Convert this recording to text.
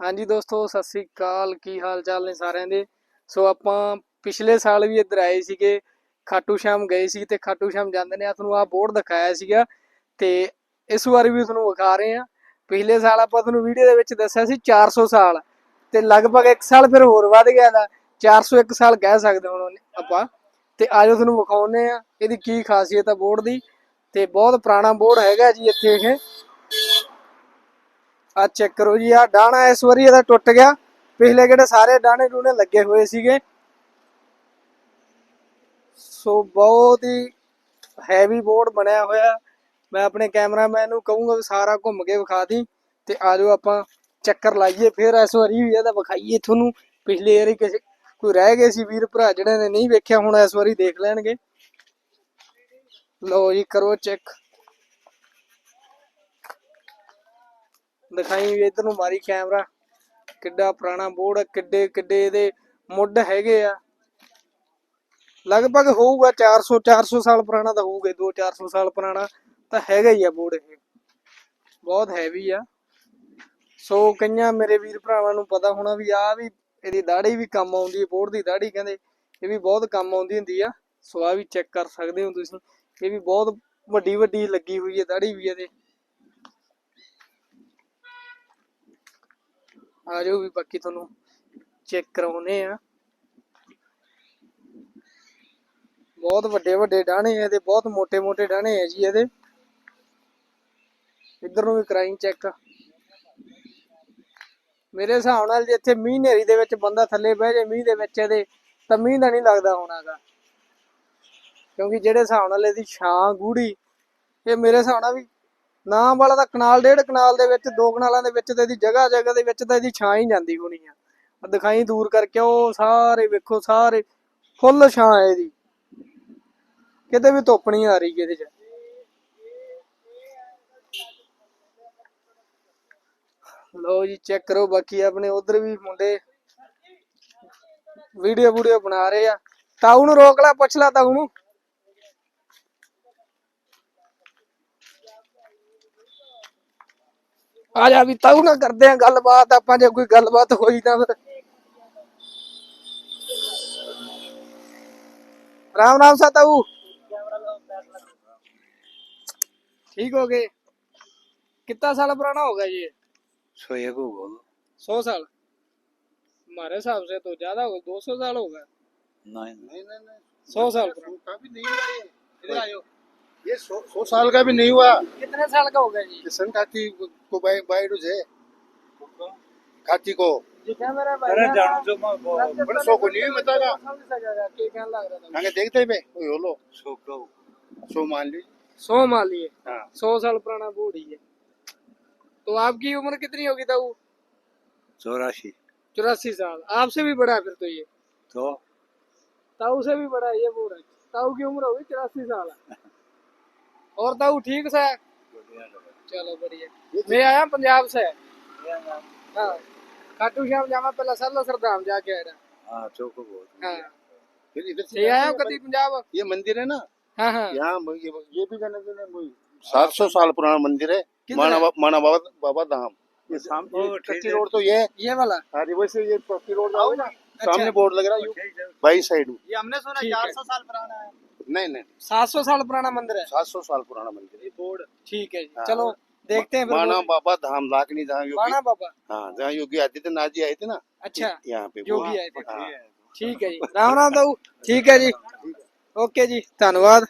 ਹਾਂਜੀ ਦੋਸਤੋ, ਸਤਿ ਸ੍ਰੀ ਅਕਾਲ। ਕੀ ਹਾਲ ਚਾਲ ਨੇ ਸਾਰਿਆਂ ਦੇ? ਸੋ ਆਪਾਂ ਪਿਛਲੇ ਸਾਲ ਵੀ ਇੱਧਰ ਆਏ ਸੀਗੇ, ਖਾਟੂ ਸ਼ਾਮ ਗਏ ਸੀ ਤੇ ਖਾਟੂ ਸ਼ਾਮ ਜਾਂਦੇ ਨੇ ਆ ਤੁਹਾਨੂੰ ਆ ਬੋਰਡ ਦਿਖਾਇਆ ਸੀਗਾ ਤੇ ਇਸ ਵਾਰੀ ਵੀ ਤੁਹਾਨੂੰ ਵਿਖਾ ਰਹੇ ਆ ਪਿਛਲੇ ਸਾਲ ਆਪਾਂ ਤੁਹਾਨੂੰ ਵੀਡੀਓ ਦੇ ਵਿੱਚ ਦੱਸਿਆ ਸੀ 400 ਸਾਲ ਤੇ ਲਗਭਗ 1 ਸਾਲ ਫਿਰ ਹੋਰ ਵੱਧ ਗਿਆ ਦਾ 401 ਸਾਲ ਕਹਿ ਸਕਦੇ ਹੁਣ ਆਪਾਂ। ਤੇ ਆਜੋ ਤੁਹਾਨੂੰ ਵਿਖਾਉਨੇ ਆ ਇਹਦੀ ਕੀ ਖਾਸੀਅਤ ਆ ਬੋਰਡ ਦੀ ਤੇ ਬਹੁਤ ਪੁਰਾਣਾ ਬੋਰਡ ਹੈਗਾ ਜੀ ਇੱਥੇ ਇਹ। ਆ ਚੈੱਕ ਕਰੋ ਜੀ ਆ ਡਾਣਾ ਇਸ ਵਾਰੀ ਇਹਦਾ ਟੁੱਟ ਗਿਆ। ਪਿਛਲੇ ਜਿਹੜੇ ਸਾਰੇ ਡਾਣੇ ਡੂਣੇ ਲੱਗੇ ਹੋਏ ਸੀਗੇ। ਸੋ ਬਹੁਤ ਹੀ ਹੈਵੀ ਬੋਰਡ ਬਣਿਆ ਹੋਇਆ ਮੈਂ ਆਪਣੇ ਕੈਮਰਾਮੈਨ ਨੂੰ ਕਹੂੰਗਾ ਵੀ ਸਾਰਾ ਘੁੰਮ ਕੇ ਵਿਖਾ ਦੀ ਤੇ ਆਜੋ ਆਪਾਂ ਚੱਕਰ ਲਾਈਏ। ਫਿਰ ਇਸ ਵਾਰੀ ਵੀ ਇਹਦਾ ਵਿਖਾਈਏ ਤੁਹਾਨੂੰ। ਪਿਛਲੇ ਵਾਰੀ ਕਿਸੇ ਕੋਈ ਰਹਿ ਗਏ ਸੀ ਵੀਰ ਭਰਾ ਜਿਹੜੇ ਨੇ ਨਹੀਂ ਵੇਖਿਆ, ਹੁਣ ਇਸ ਵਾਰੀ ਦੇਖ ਲੈਣਗੇ। ਲਓ ਜੀ, ਕਰੋ ਚੈੱਕ ਦਿਖਾਈ ਵੀ ਇਧਰ ਨੂੰ ਮਾਰੀ ਕੈਮਰਾ। ਕਿੱਡਾ ਪੁਰਾਣਾ ਬੋਰਡ ਕਿੱਡੇ ਕਿੱਡੇ ਇਹਦੇ ਮੁੱਢ ਹੈਗੇ ਆ। ਲਗਭਗ ਹੋਊਗਾ 400 400 ਸਾਲ ਪੁਰਾਣਾ ਤਾਂ ਹੋਊਗਾ 2 400 ਸਾਲ ਪੁਰਾਣਾ ਤਾਂ ਹੈਗਾ ਹੀ ਆ ਬੋਰਡ ਇਹ। ਬਹੁਤ ਹੈਵੀ ਆ। ਸੋ ਕਈਆਂ ਮੇਰੇ ਵੀਰ ਭਰਾਵਾਂ ਨੂੰ ਪਤਾ ਹੋਣਾ ਵੀ ਆ ਵੀ ਇਹਦੀ ਦਾੜੀ ਵੀ ਕੰਮ ਆਉਂਦੀ ਹੈ ਬੋਰਡ ਦੀ ਦਾੜੀ ਕਹਿੰਦੇ, ਇਹ ਵੀ ਬਹੁਤ ਕੰਮ ਆਉਂਦੀ ਹੁੰਦੀ ਆ। ਸੋ ਆ ਵੀ ਚੈੱਕ ਕਰ ਸਕਦੇ ਹੋ ਤੁਸੀਂ। ਇਹ ਵੀ ਬਹੁਤ ਵੱਡੀ ਵੱਡੀ ਲੱਗੀ ਹੋਈ ਹੈ ਦਾੜੀ ਵੀ ਇਹਦੇ। ਆ ਜਾਓ ਵੀ ਬਾਕੀ ਤੁਹਾਨੂੰ ਚੈੱਕ ਕਰਾਉਨੇ ਆ ਬਹੁਤ ਵੱਡੇ ਵੱਡੇ ਡਾਣੇ ਆ ਤੇ ਬਹੁਤ ਮੋٹے ਮੋٹے ਡਾਣੇ ਆ ਜੀ ਇਹਦੇ। ਇੱਧਰ ਨੂੰ ਵੀ ਕਰਾਈ ਚੈੱਕ ਮੇਰੇ ਹਿਸਾਬ ਨਾਲ ਜੇ ਇੱਥੇ ਮੀਂਹ ਨੇਰੀ ਦੇ ਵਿੱਚ ਬੰਦਾ ਥੱਲੇ ਬਹਿ ਜਾਏ, ਮੀਂਹ ਦੇ ਵਿੱਚ ਇਹਦੇ, ਤਾਂ ਮੀਂਹ ਦਾ ਨਹੀਂ ਲੱਗਦਾ ਹੋਣਾਗਾ ਕਿਉਂਕਿ ਜਿਹੜੇ ਹਿਸਾਬ ਨਾਲ ਇਹਦੀ ਛਾਂ ਗੂੜੀ ਇਹ ਮੇਰੇ ਹਿਸਾਬ ਨਾਲ ਵੀ ਨਾ ਵਾਲਾ ਤਾਂ ਕਨਾਲ, ਡੇਢ ਕਨਾਲ ਦੇ ਵਿੱਚ, ਦੋ ਕਨਾਲਾਂ ਦੇ ਵਿੱਚ ਤੇ ਇਹਦੀ ਜਗ੍ਹਾ ਜਗ੍ਹਾ ਦੇ ਵਿੱਚ ਤਾਂ ਇਹਦੀ ਛਾਂ ਹੀ ਜਾਂਦੀ ਹੋਣੀ ਆ। ਦਿਖਾਈ ਦੂਰ ਕਰਕੇ, ਉਹ ਸਾਰੇ ਵੇਖੋ, ਸਾਰੇ ਫੁੱਲ ਛਾਂ ਹੈ ਇਹਦੀ। ਕਿਤੇ ਵੀ ਧੁੱਪ ਨਹੀਂ ਆ ਰਹੀ ਇਹਦੇ 'ਚ। ਲੋ ਜੀ ਚੈੱਕ ਕਰੋ ਬਾਕੀ ਆਪਣੇ ਉਧਰ ਵੀ ਮੁੰਡੇ ਵੀਡੀਓ ਵੀਡੀਓ ਬਣਾ ਰਹੇ ਆ। ਤਾਊ ਨੂੰ ਰੋਕ ਲੈ, ਪੁੱਛ ਲੈ ਤਾਊ ਨੂੰ। ਆ ਜਾ ਵੀ ਤਾਊ ਨਾਲ ਕਰਦੇ ਆ ਗੱਲਬਾਤ ਆਪਾਂ ਜੇ ਕੋਈ ਗੱਲਬਾਤ ਹੋਈ ਤਾਂ ਫਿਰ ਰਾਮ ਰਾਮ ਸਾ ਤਾਊ ठीक हो गए कितना साल पुराना होगा ये सो एक होगा सौ साल हमारे हिसाब से तो ज्यादा होगा दो सौ साल होगा नहीं नहीं नहीं सौ साल पुराना का भी नहीं हुआ ये इधर आयो ये सौ सौ साल का भी नहीं हुआ। कितने साल का होगा जी? किशन काती को बाई बाइडू है। काती को। जी क्या मेरा भाई अरे जानो जो मैं बड़े सौ को नहीं लग रहा था आगे देखते पे कोई हो लो। सो का सो मान ली। सौ मान लिए। हाँ। सौ साल पुराना बूढ़ ही है। तो आपकी उम्र कितनी होगी ताऊ? चौरासी। चौरासी साल। आपसे भी बड़ा है फिर तो ये। तो? ताऊ से भी बड़ा है ये बूढ़। है ताऊ की उम्र होगी चौरासी साल। और ताऊ ठीक सा? है। चलो बढ़िया। मैं आया पंजाब से? हाँ। खाटू श्याम जामा पहला साल सरदाम जाके आया। हाँ चौको बहुत हाँ। फिर इधर से आया कभी पंजाब? ये मंदिर है ना? हाँ हाँ। यहाँ ये ये भी जाने सात सौ साल पुराना मंदिर है। माना बा- माना बाबा बाबा धाम। ये सामने कच्ची रोड तो ये ये वाला? अरे वैसे ये पक्की रोड ना? अच्छा। सामने बोर्ड लग रहा है बाई साइड। ये हमने सुना चार सौ साल पुराना है। नहीं नहीं सात सौ साल पुराना मंदिर है सात सौ साल पुराना मंदिर है बोर्ड ठीक है जी हाँ। चलो देखते हैं फिर माना बोर्ड। बाबा धाम लाखनी जहाँ योगी बाणा बाबा हाँ जहाँ योगी आदित्यनाथ जी आए थे ना अच्छा यहाँ पे योगी वो- आए थे हाँ। ਠੀਕ ਹੈ ਜੀ ਰਾਮ ਰਾਮ ਤਾਊ ਠੀਕ ਹੈ ਜੀ ਓਕੇ ਜੀ ਧੰਨਵਾਦ